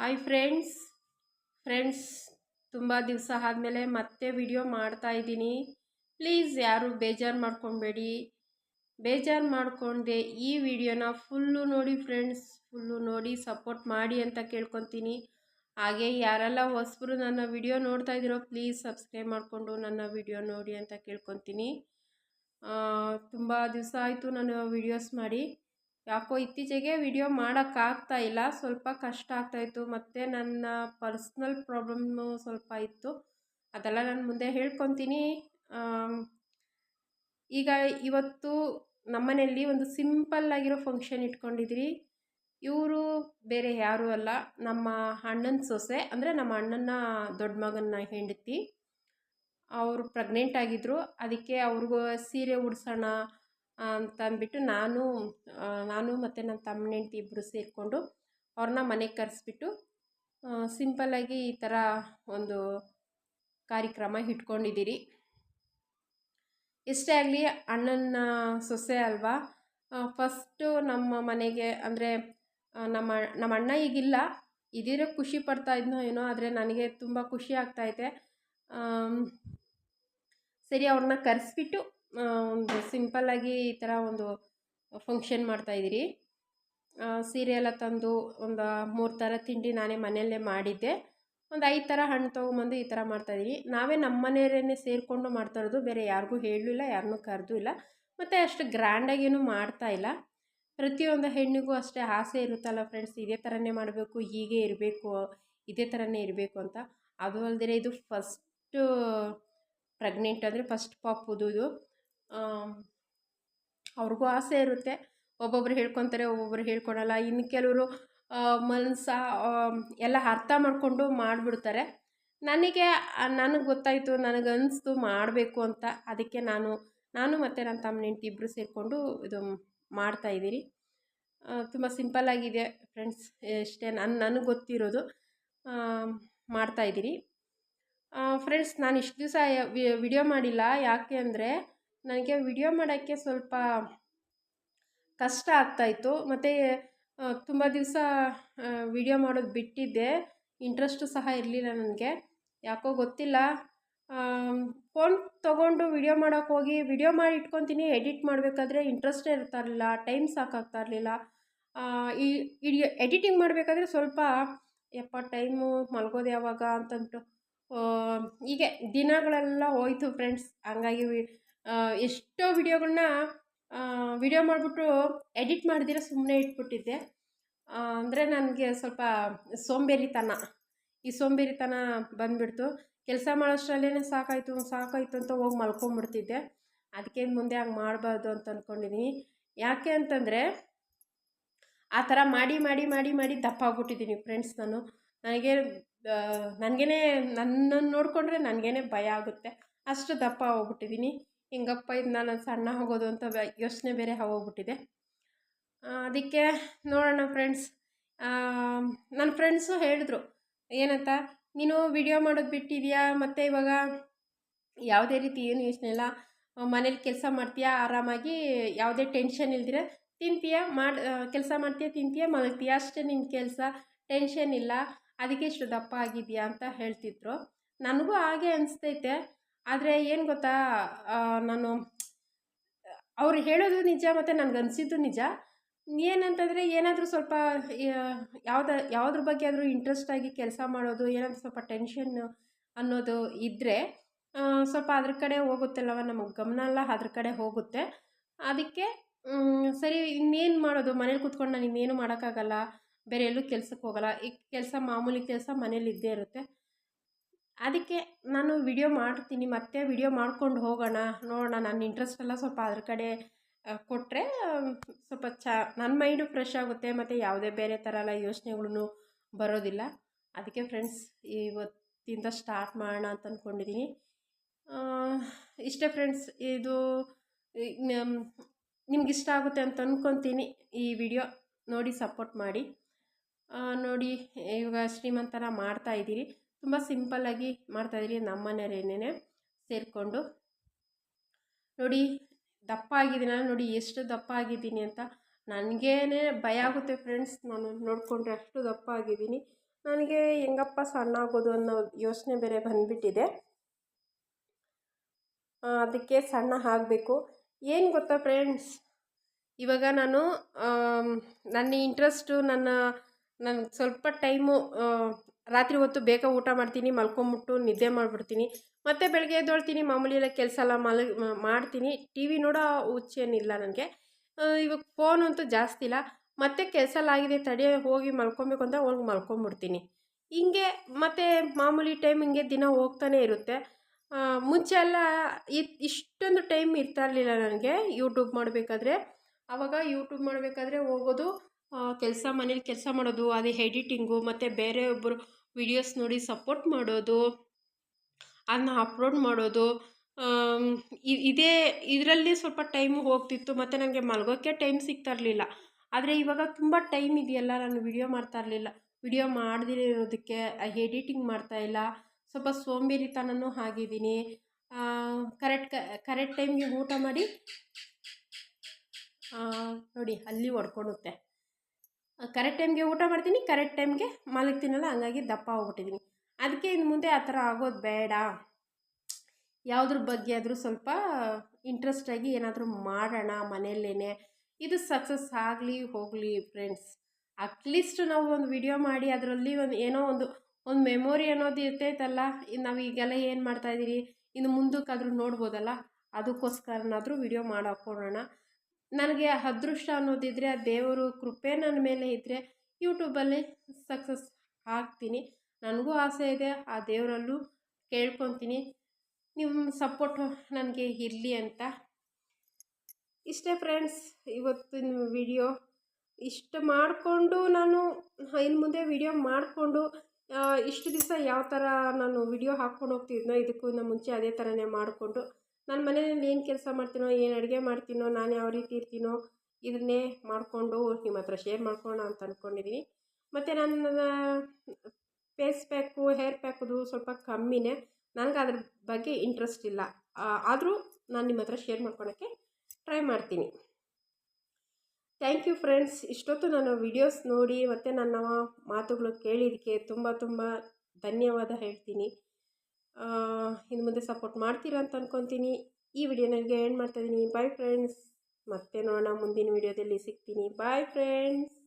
Hi friends friends ತುಂಬ ದಿವಸ ಆದಮೇಲೆ ಮತ್ತೆ ವಿಡಿಯೋ ಮಾಡ್ತಾ ಇದ್ದೀನಿ. ಪ್ಲೀಸ್ ಯಾರು ಬೇಜಾರು ಮಾಡ್ಕೊಬೇಡಿ. ಬೇಜಾರು ಮಾಡಿಕೊಂಡೆ ಈ ವಿಡಿಯೋನ ಫುಲ್ಲು ನೋಡಿ ಫ್ರೆಂಡ್ಸ್ ಫುಲ್ಲು ನೋಡಿ ಸಪೋರ್ಟ್ ಮಾಡಿ ಅಂತ ಕೇಳ್ಕೊತೀನಿ. ಹಾಗೆ ಯಾರೆಲ್ಲ ಹೊಸಬರು ನನ್ನ ವಿಡಿಯೋ ನೋಡ್ತಾ ಇದ್ದೀರೋ ಪ್ಲೀಸ್ ಸಬ್ಸ್ಕ್ರೈಬ್ ಮಾಡಿಕೊಂಡು ನನ್ನ ವಿಡಿಯೋ ನೋಡಿ ಅಂತ ಕೇಳ್ಕೊತೀನಿ. ತುಂಬ ದಿವಸ ಆಯಿತು ನಾನು ವಿಡಿಯೋಸ್ ಮಾಡಿ. ಯಾಕೋ ಇತ್ತೀಚೆಗೆ ವಿಡಿಯೋ ಮಾಡೋಕ್ಕಾಗ್ತಾ ಇಲ್ಲ. ಸ್ವಲ್ಪ ಕಷ್ಟ ಆಗ್ತಾಯಿತ್ತು ಮತ್ತು ನನ್ನ ಪರ್ಸ್ನಲ್ ಪ್ರಾಬ್ಲಮ್ಮು ಸ್ವಲ್ಪ ಇತ್ತು. ಅದೆಲ್ಲ ನಾನು ಮುಂದೆ ಹೇಳ್ಕೊತೀನಿ. ಈಗ ಇವತ್ತು ನಮ್ಮನೆಯಲ್ಲಿ ಒಂದು ಸಿಂಪಲ್ ಆಗಿರೋ ಫಂಕ್ಷನ್ ಇಟ್ಕೊಂಡಿದ್ದೀರಿ ಇವರು ಬೇರೆ ಯಾರೂ ಅಲ್ಲ. ನಮ್ಮ ಅಣ್ಣನ ಸೊಸೆ, ಅಂದರೆ ನಮ್ಮ ಅಣ್ಣನ ದೊಡ್ಡ ಮಗನ ಹೆಂಡತಿ. ಅವರು ಪ್ರೆಗ್ನೆಂಟ್ ಆಗಿದ್ದರು ಅದಕ್ಕೆ ಅವ್ರಿಗೂ ಸೀರೆ ಉಡ್ಸೋಣ ಅಂತ ಅಂದ್ಬಿಟ್ಟು ನಾನು ನಾನು ಮತ್ತು ನನ್ನ ತಮ್ಮನ ಹೆಂಡ್ತಿ ಇಬ್ಬರು ಸೇರಿಕೊಂಡು ಅವ್ರನ್ನ ಮನೆಗೆ ಕರೆಸ್ಬಿಟ್ಟು ಸಿಂಪಲ್ಲಾಗಿ ಈ ಥರ ಒಂದು ಕಾರ್ಯಕ್ರಮ ಇಟ್ಕೊಂಡಿದ್ದೀರಿ. ಎಷ್ಟೇ ಆಗಲಿ ಅಣ್ಣನ ಸೊಸೆ ಅಲ್ವಾ ಫಸ್ಟು ನಮ್ಮ ಮನೆಗೆ ಅಂದರೆ ನಮ್ಮ ನಮ್ಮ ಅಣ್ಣ ಈಗಿಲ್ಲ ಇದಿರೋ ಖುಷಿ ಪಡ್ತಾ ಇದ್ನೋ ಏನೋ, ಆದರೆ ನನಗೆ ತುಂಬ ಖುಷಿ ಆಗ್ತಾಯಿದೆ ಸರಿ ಅವ್ರನ್ನ ಕರೆಸ್ಬಿಟ್ಟು ಒಂದು ಸಿಂಪಲ್ಲಾಗಿ ಈ ಥರ ಒಂದು ಫಂಕ್ಷನ್ ಮಾಡ್ತಾಯಿದ್ದೀರಿ ಸೀರೆ ಎಲ್ಲ ತಂದು ಒಂದು ಮೂರು ಥರ ತಿಂಡಿ ನಾನೇ ಮನೆಯಲ್ಲೇ ಮಾಡಿದ್ದೆ. ಒಂದು ಐದು ಥರ ಹಣ್ಣು ತೊಗೊಂಬಂದು ಈ ಥರ ಮಾಡ್ತಾಯಿದ್ದೀನಿ ನಾವೇ ನಮ್ಮ ಮನೆಯವರೇ ಸೇರಿಕೊಂಡು ಮಾಡ್ತಾ ಇರೋದು, ಬೇರೆ ಯಾರಿಗೂ ಹೇಳಲಿಲ್ಲ ಯಾರನ್ನೂ ಕರೆದು ಇಲ್ಲ. ಮತ್ತು ಅಷ್ಟು ಗ್ರ್ಯಾಂಡಾಗೇನು ಮಾಡ್ತಾ ಇಲ್ಲ. ಪ್ರತಿಯೊಂದು ಹೆಣ್ಣಿಗೂ ಅಷ್ಟೇ ಆಸೆ ಇರುತ್ತಲ್ಲ ಫ್ರೆಂಡ್ಸ್ ಇದೇ ಥರನೇ ಮಾಡಬೇಕು, ಹೀಗೆ ಇರಬೇಕು, ಇದೇ ಥರನೇ ಇರಬೇಕು ಅಂತ. ಅದು ಅಲ್ಲದೆ ಇದು ಫಸ್ಟು ಪ್ರೆಗ್ನೆಂಟ್ ಅಂದರೆ ಫಸ್ಟ್ ಪಾಪುದು ಇದು. ಅವ್ರಿಗೂ ಆಸೆ ಇರುತ್ತೆ. ಒಬ್ಬೊಬ್ರು ಹೇಳ್ಕೊತಾರೆ, ಒಬ್ಬೊಬ್ರು ಹೇಳ್ಕೊಳಲ್ಲ ಇನ್ನು ಕೆಲವರು ಮನಸ ಎಲ್ಲ ಅರ್ಥ ಮಾಡಿಕೊಂಡು ಮಾಡಿಬಿಡ್ತಾರೆ. ನನಗೆ ನನಗೆ ಗೊತ್ತಾಯಿತು, ನನಗೆ ಅನ್ನಿಸ್ತು ಮಾಡಬೇಕು ಅಂತ. ಅದಕ್ಕೆ ನಾನು ನಾನು ಮತ್ತು ನನ್ನ ತಮ್ಮ ಹೆಂಡ್ತಿ ಇಬ್ಬರು ಸೇರಿಕೊಂಡು ಇದು ಮಾಡ್ತಾಯಿದ್ದೀರಿ ತುಂಬ ಸಿಂಪಲ್ಲಾಗಿದೆ ಫ್ರೆಂಡ್ಸ್. ಇಷ್ಟೇ ನನ್ನ ನನಗೆ ಗೊತ್ತಿರೋದು ಮಾಡ್ತಾಯಿದ್ದೀರಿ ಫ್ರೆಂಡ್ಸ್, ನಾನು ಇಷ್ಟು ದಿವಸ ವಿಡಿಯೋ ಮಾಡಿಲ್ಲ. ಯಾಕೆ ಅಂದರೆ ನನಗೆ ವಿಡಿಯೋ ಮಾಡೋಕ್ಕೆ ಸ್ವಲ್ಪ ಕಷ್ಟ ಆಗ್ತಾಯಿತ್ತು ಮತ್ತು ತುಂಬ ದಿವಸ ವಿಡಿಯೋ ಮಾಡೋದು ಬಿಟ್ಟಿದ್ದೆ. ಇಂಟ್ರೆಸ್ಟು ಸಹ ಇರಲಿಲ್ಲ ನನಗೆ. ಯಾಕೋ ಗೊತ್ತಿಲ್ಲ. ಫೋನ್ ತೊಗೊಂಡು ವಿಡಿಯೋ ಮಾಡೋಕ್ಕೆ ಹೋಗಿ, ವಿಡಿಯೋ ಮಾಡಿ ಇಟ್ಕೊತೀನಿ ಎಡಿಟ್ ಮಾಡಬೇಕಾದ್ರೆ ಇಂಟ್ರೆಸ್ಟೇ ಇರ್ತಾ ಇರಲಿಲ್ಲ ಟೈಮ್ ಸಾಕಾಗ್ತಾ ಇರಲಿಲ್ಲ. ಈ ಎಡಿಟಿಂಗ್ ಮಾಡಬೇಕಾದ್ರೆ ಸ್ವಲ್ಪ, ಯಪ್ಪ ಟೈಮು ಮಲ್ಗೋದು ಯಾವಾಗ? ಅಂತಂದ್ಬಿಟ್ಟು ಹೀಗೆ ದಿನಗಳೆಲ್ಲ ಹೋಯಿತು ಫ್ರೆಂಡ್ಸ್ ಹಂಗಾಗಿ ಎಷ್ಟೋ ವಿಡಿಯೋಗಳನ್ನ ವಿಡಿಯೋ ಮಾಡಿಬಿಟ್ಟು ಎಡಿಟ್ ಮಾಡಿದಿರ ಸುಮ್ಮನೆ ಇಟ್ಬಿಟ್ಟಿದ್ದೆ. ಅಂದರೆ ನನಗೆ ಸ್ವಲ್ಪ ಸೋಂಬೇರಿತನ. ಈ ಸೋಂಬೇರಿತನ ಬಂದುಬಿಡ್ತು. ಕೆಲಸ ಮಾಡೋಷ್ಟರಲ್ಲೇ ಸಾಕಾಯಿತು ಸಾಕಾಯಿತು ಅಂತ ಹೋಗಿ ಮಲ್ಕೊಂಬಿಡ್ತಿದ್ದೆ. ಅದಕ್ಕೆ ಮುಂದೆ ಹಂಗೆ ಮಾಡಬಾರ್ದು ಅಂತ ಅಂದ್ಕೊಂಡಿದ್ದೀನಿ ಯಾಕೆ ಅಂತಂದರೆ, ಆ ಥರ ಮಾಡಿ ಮಾಡಿ ಮಾಡಿ ಮಾಡಿ ದಪ್ಪ ಆಗ್ಬಿಟ್ಟಿದ್ದೀನಿ ಫ್ರೆಂಡ್ಸ್ ನಾನು. ನನಗೆ ನನಗೇ ನನ್ನನ್ನು ನೋಡಿಕೊಂಡ್ರೆ ನನಗೇ ಭಯ ಆಗುತ್ತೆ. ಅಷ್ಟು ದಪ್ಪ ಹೋಗ್ಬಿಟ್ಟಿದ್ದೀನಿ ಹಿಂಗಪ್ಪ ಇದು ನಾನು ಸಣ್ಣ ಹೋಗೋದು ಅಂತ ಯೋಚನೆ ಬೇರೆ ಹೋಗ್ಬಿಟ್ಟಿದೆ ಅದಕ್ಕೆ ನೋಡೋಣ ಫ್ರೆಂಡ್ಸ್ ನನ್ನ ಫ್ರೆಂಡ್ಸು ಹೇಳಿದ್ರು, ಏನಂತ, ನೀನು ವಿಡಿಯೋ ಮಾಡೋದು ಬಿಟ್ಟಿದೀಯಾ? ಮತ್ತು ಇವಾಗ ಯಾವುದೇ ರೀತಿ ಏನು ಯೋಚನೆ ಇಲ್ಲ. ಮನೇಲಿ ಕೆಲಸ ಮಾಡ್ತೀಯಾ? ಆರಾಮಾಗಿ ಯಾವುದೇ ಟೆನ್ಷನ್ ಇಲ್ದಿರ ತಿಂತೀಯ? ಮಾಡಿ ಕೆಲಸ ಮಾಡ್ತೀಯಾ? ತಿಂತೀಯ? ಮಲಗ್ತೀಯ? ಅಷ್ಟೇ ನಿನ್ನ ಕೆಲಸ ಟೆನ್ಷನ್ ಇಲ್ಲ. ಅದಕ್ಕೆ ಇಷ್ಟು ದಪ್ಪ ಆಗಿದೆಯಾ? ಅಂತ ಹೇಳ್ತಿದ್ರು. ನನಗೂ ಹಾಗೆ ಅನಿಸ್ತೈತೆ. ಆದರೆ ಏನು ಗೊತ್ತಾ ನಾನು ಅವ್ರು ಹೇಳೋದು ನಿಜ ಮತ್ತು ನನಗೆ ಅನಿಸಿದ್ದು ನಿಜ. ಏನಂತಂದರೆ ಏನಾದರೂ ಸ್ವಲ್ಪ ಯಾವ್ದು, ಯಾವುದ್ರ ಬಗ್ಗೆ ಆದರೂ ಇಂಟ್ರೆಸ್ಟಾಗಿ ಕೆಲಸ ಮಾಡೋದು, ಏನಾದರೂ ಸ್ವಲ್ಪ ಟೆನ್ಷನ್ ಅನ್ನೋದು ಇದ್ದರೆ ಸ್ವಲ್ಪ ಅದ್ರ ಕಡೆ ಹೋಗುತ್ತಲ್ಲವ ನಮಗೆ ಗಮನ ಎಲ್ಲ ಅದ್ರ ಕಡೆ ಹೋಗುತ್ತೆ. ಅದಕ್ಕೆ ಸರಿ, ಇನ್ನೇನು ಮಾಡೋದು? ಮನೇಲಿ ಕೂತ್ಕೊಂಡು ನಾನು ಇನ್ನೇನು ಮಾಡೋಕ್ಕಾಗಲ್ಲ? ಬೇರೆ ಎಲ್ಲೂ ಕೆಲಸಕ್ಕೆ ಹೋಗಲ್ಲ. ಈ ಕೆಲಸ ಮಾಮೂಲಿ ಕೆಲಸ ಮನೇಲಿ ಇದ್ದೇ ಇರುತ್ತೆ. ಅದಕ್ಕೆ ನಾನು ವಿಡಿಯೋ ಮಾಡ್ತೀನಿ, ಮತ್ತೆ ವಿಡಿಯೋ ಮಾಡ್ಕೊಂಡು ಹೋಗೋಣ. ನೋಡೋಣ, ನನ್ನ ಇಂಟ್ರೆಸ್ಟ್ ಎಲ್ಲ ಸ್ವಲ್ಪ ಅದ್ರ ಕಡೆ ಕೊಟ್ಟರೆ ಸ್ವಲ್ಪ ಚ ನನ್ನ ಮೈಂಡು ಫ್ರೆಶ್ ಆಗುತ್ತೆ, ಮತ್ತು ಯಾವುದೇ ಬೇರೆ ಥರ ಎಲ್ಲ ಯೋಚನೆಗಳೂ ಬರೋದಿಲ್ಲ. ಅದಕ್ಕೆ ಫ್ರೆಂಡ್ಸ್ ಇವತ್ತಿಂದ ಸ್ಟಾರ್ಟ್ ಮಾಡೋಣ ಅಂತ ಅಂದ್ಕೊಂಡಿದ್ದೀನಿ ಇಷ್ಟೇ ಫ್ರೆಂಡ್ಸ್ ಇದು ನಿಮ್ಗೆ ಇಷ್ಟ ಆಗುತ್ತೆ ಅಂತ ಅಂದ್ಕೊತೀನಿ ಈ ವಿಡಿಯೋ ನೋಡಿ ಸಪೋರ್ಟ್ ಮಾಡಿ. ನೋಡಿ, ಇವಾಗ ಶ್ರೀಮಂತನ ಮಾಡ್ತಾಯಿದ್ದೀರಿ ತುಂಬ ಸಿಂಪಲ್ಲಾಗಿ ಮಾಡ್ತಾಯಿದ್ರಿ ನಮ್ಮ ಮನೆಯವರೇನೇ ಸೇರಿಕೊಂಡು. ನೋಡಿ, ದಪ್ಪ ಆಗಿದ್ದೀನಲ್ಲ, ನೋಡಿ ಎಷ್ಟು ದಪ್ಪ ಆಗಿದ್ದೀನಿ ಅಂತ. ನನಗೇನೆ ಭಯ ಆಗುತ್ತೆ ಫ್ರೆಂಡ್ಸ್ ನಾನು ನೋಡಿಕೊಂಡ್ರೆ ಅಷ್ಟು ದಪ್ಪ ಆಗಿದ್ದೀನಿ. ನನಗೆ ಹೆಂಗಪ್ಪ ಸಣ್ಣ ಆಗೋದು ಅನ್ನೋ ಯೋಚನೆ ಬೇರೆ ಬಂದುಬಿಟ್ಟಿದೆ. ಅದಕ್ಕೆ ಸಣ್ಣ ಆಗಬೇಕು. ಏನು ಗೊತ್ತಾ ಫ್ರೆಂಡ್ಸ್ ಇವಾಗ ನಾನು ನನ್ನ ಇಂಟ್ರೆಸ್ಟು ನನ್ನ ನನಗೆ ಸ್ವಲ್ಪ ಟೈಮು ರಾತ್ರಿ ಹೊತ್ತು ಬೇಗ ಊಟ ಮಾಡ್ತೀನಿ, ಮಲ್ಕೊಂಬಿಟ್ಟು ನಿದ್ದೆ ಮಾಡಿಬಿಡ್ತೀನಿ. ಮತ್ತು ಬೆಳಗ್ಗೆ ಎದ್ದೊಳ್ತೀನಿ, ಮಾಮೂಲಿ ಎಲ್ಲ ಕೆಲಸ ಎಲ್ಲ ಮಲ್ ಮಾಡ್ತೀನಿ. ಟಿ ವಿ ನೋಡೋ ಹುಚ್ಚೇನಿಲ್ಲ ನನಗೆ. ಇವಾಗ ಫೋನ್ ಅಂತೂ ಜಾಸ್ತಿ ಇಲ್ಲ. ಮತ್ತೆ ಕೆಲಸ ಎಲ್ಲ ಆಗಿದೆ, ತಡೆ ಹೋಗಿ ಮಲ್ಕೊಬೇಕು ಅಂತ ಹೋಗಿ ಮಲ್ಕೊಂಬಿಡ್ತೀನಿ. ಹಿಂಗೆ ಮತ್ತು ಮಾಮೂಲಿ ಟೈಮ್ ಹಿಂಗೆ ದಿನ ಹೋಗ್ತಾನೆ ಇರುತ್ತೆ. ಮುಂಚೆ ಎಲ್ಲ ಇಷ್ಟೊಂದು ಟೈಮ್ ಇರ್ತಾ ಇರಲಿಲ್ಲ ನನಗೆ ಯೂಟ್ಯೂಬ್ ಮಾಡಬೇಕಾದ್ರೆ. ಆವಾಗ ಯೂಟ್ಯೂಬ್ ಮಾಡಬೇಕಾದ್ರೆ ಹೋಗೋದು ಕೆಲಸ ಮನೇಲಿ ಕೆಲಸ ಮಾಡೋದು, ಅದೇ ಎಡಿಟಿಂಗು ಮತ್ತು ಬೇರೆ ಒಬ್ಬರು ವಿಡಿಯೋಸ್ ನೋಡಿ ಸಪೋರ್ಟ್ ಮಾಡೋದು ಅದನ್ನ ಅಪ್ಲೋಡ್ ಮಾಡೋದು ಇದೇ, ಇದರಲ್ಲಿ ಸ್ವಲ್ಪ ಟೈಮ್ ಹೋಗ್ತಿತ್ತು, ಮತ್ತು ನನಗೆ ಮಲಗೋಕ್ಕೆ ಟೈಮ್ ಸಿಗ್ತಾ ಇರಲಿಲ್ಲ. ಆದರೆ ಇವಾಗ ತುಂಬ ಟೈಮ್ ಇದೆಯಲ್ಲ, ನಾನು ವಿಡಿಯೋ ಮಾಡ್ತಾ ಇರಲಿಲ್ಲ. ವಿಡಿಯೋ ಇರೋದಕ್ಕೆ, ಎಡಿಟಿಂಗ್ ಮಾಡ್ತಾಯಿಲ್ಲ ಸ್ವಲ್ಪ ಸೋಂಬೇರಿತನನೂ ಆಗಿದ್ದೀನಿ. ಕರೆಕ್ಟ್ ಕರೆಕ್ಟ್ ಟೈಮ್ಗೆ ಊಟ ಮಾಡಿ ನೋಡಿ, ಅಲ್ಲಿ ಹೊಡ್ಕೊಳುತ್ತೆ. ಕರೆಕ್ಟ್ ಟೈಮ್ಗೆ ಊಟ ಮಾಡ್ತೀನಿ ಕರೆಕ್ಟ್ ಟೈಮ್ಗೆ ಮಲಗ್ತೀನಲ್ಲ, ಹಂಗಾಗಿ ದಪ್ಪ ಹೋಗ್ಬಿಟ್ಟಿದ್ದೀನಿ ಅದಕ್ಕೆ ಇನ್ನು ಮುಂದೆ ಆ ಥರ ಆಗೋದು ಬೇಡ. ಯಾವುದ್ರ ಬಗ್ಗೆ ಆದರೂ ಸ್ವಲ್ಪ ಇಂಟ್ರೆಸ್ಟಾಗಿ ಏನಾದರೂ ಮಾಡೋಣ ಮನೆಯಲ್ಲೇ ಇದು ಸಕ್ಸಸ್ ಆಗಲಿ, ಹೋಗಲಿ ಫ್ರೆಂಡ್ಸ್ ಅಟ್ಲೀಸ್ಟ್ ನಾವು ಒಂದು ವಿಡಿಯೋ ಮಾಡಿ ಅದರಲ್ಲಿ ಒಂದು ಏನೋ ಒಂದು ಒಂದು ಮೆಮೊರಿ ಅನ್ನೋದು ಇರ್ತೈತಲ್ಲ. ನಾವು ಈಗೆಲ್ಲ ಏನು ಮಾಡ್ತಾಯಿದ್ದೀರಿ ಇನ್ನು ಮುಂದಕ್ಕಾದರೂ ನೋಡ್ಬೋದಲ್ಲ? ಅದಕ್ಕೋಸ್ಕರನಾದರೂ ವಿಡಿಯೋ ಮಾಡಿ ನನಗೆ ಅದೃಷ್ಟ ಅನ್ನೋದಿದ್ದರೆ ಆ ದೇವರು ಕೃಪೆ ನನ್ನ ಮೇಲೆ ಇದ್ದರೆ ಯೂಟ್ಯೂಬಲ್ಲಿ ಸಕ್ಸಸ್ ಆಗ್ತೀನಿ. ನನಗೂ ಆಸೆ ಇದೆ, ಆ ದೇವರಲ್ಲೂ ಕೇಳ್ಕೊತೀನಿ. ನಿಮ್ಮ ಸಪೋರ್ಟು ನನಗೆ ಇರಲಿ ಅಂತ. ಇಷ್ಟೇ ಫ್ರೆಂಡ್ಸ್, ಇವತ್ತಿನ ವಿಡಿಯೋ ಇಷ್ಟು ಮಾಡಿಕೊಂಡು ನಾನು, ಇನ್ನು ಮುಂದೆ ವಿಡಿಯೋ ಮಾಡಿಕೊಂಡು ಇಷ್ಟು ದಿವಸ ಯಾವ ಥರ ನಾನು ವಿಡಿಯೋ ಹಾಕ್ಕೊಂಡು ಹೋಗ್ತಿದ್ನೋ, ಇದಕ್ಕೂ ಮುಂಚೆ ಅದೇ ಥರನೇ ಮಾಡಿಕೊಂಡು ನಾನು ಮನೆಯಲ್ಲಿ ಏನು ಕೆಲಸ ಮಾಡ್ತೀನೋ, ಏನು ಅಡುಗೆ ಮಾಡ್ತೀನೋ, ನಾನು ಯಾವ ರೀತಿ ಇರ್ತೀನೋ ಇದನ್ನೇ ಮಾಡಿಕೊಂಡು ನಿಮ್ಮ ಹತ್ರ ಶೇರ್ ಮಾಡ್ಕೊಳ್ಳೋಣ ಅಂತ ಅಂದ್ಕೊಂಡಿದ್ದೀನಿ ಮತ್ತು ನನ್ನ ಫೇಸ್ ಪ್ಯಾಕು ಹೇರ್ ಪ್ಯಾಕ್ದು ಸ್ವಲ್ಪ ಕಮ್ಮಿನೇ. ನನಗೆ ಅದ್ರ ಬಗ್ಗೆ ಇಂಟ್ರೆಸ್ಟ್ ಇಲ್ಲ. ಆದರೂ ನಾನು ನಿಮ್ಮ ಹತ್ರ ಶೇರ್ ಮಾಡ್ಕೊಳೋಕ್ಕೆ ಟ್ರೈ ಮಾಡ್ತೀನಿ. ಥ್ಯಾಂಕ್ ಯು ಫ್ರೆಂಡ್ಸ್ ಇಷ್ಟೊತ್ತು ನನ್ನ ವಿಡಿಯೋಸ್ ನೋಡಿ ಮತ್ತು ನನ್ನ ಮಾತುಗಳು ಕೇಳಿದ್ದಕ್ಕೆ ತುಂಬ ತುಂಬ ಧನ್ಯವಾದ ಹೇಳ್ತೀನಿ. ಇನ್ನು ಮುಂದೆ ಸಪೋರ್ಟ್ ಮಾಡ್ತೀರಾ ಅಂತ ಅಂದ್ಕೊತೀನಿ ಈ ವಿಡಿಯೋ ನನಗೆ ಎಂಡ್ ಮಾಡ್ತಾಯಿದ್ದೀನಿ ಬಾಯ್ ಫ್ರೆಂಡ್ಸ್ ಮತ್ತೆ ನೋಡೋಣ ಮುಂದಿನ ವಿಡಿಯೋದಲ್ಲಿ ಸಿಗ್ತೀನಿ. Bye friends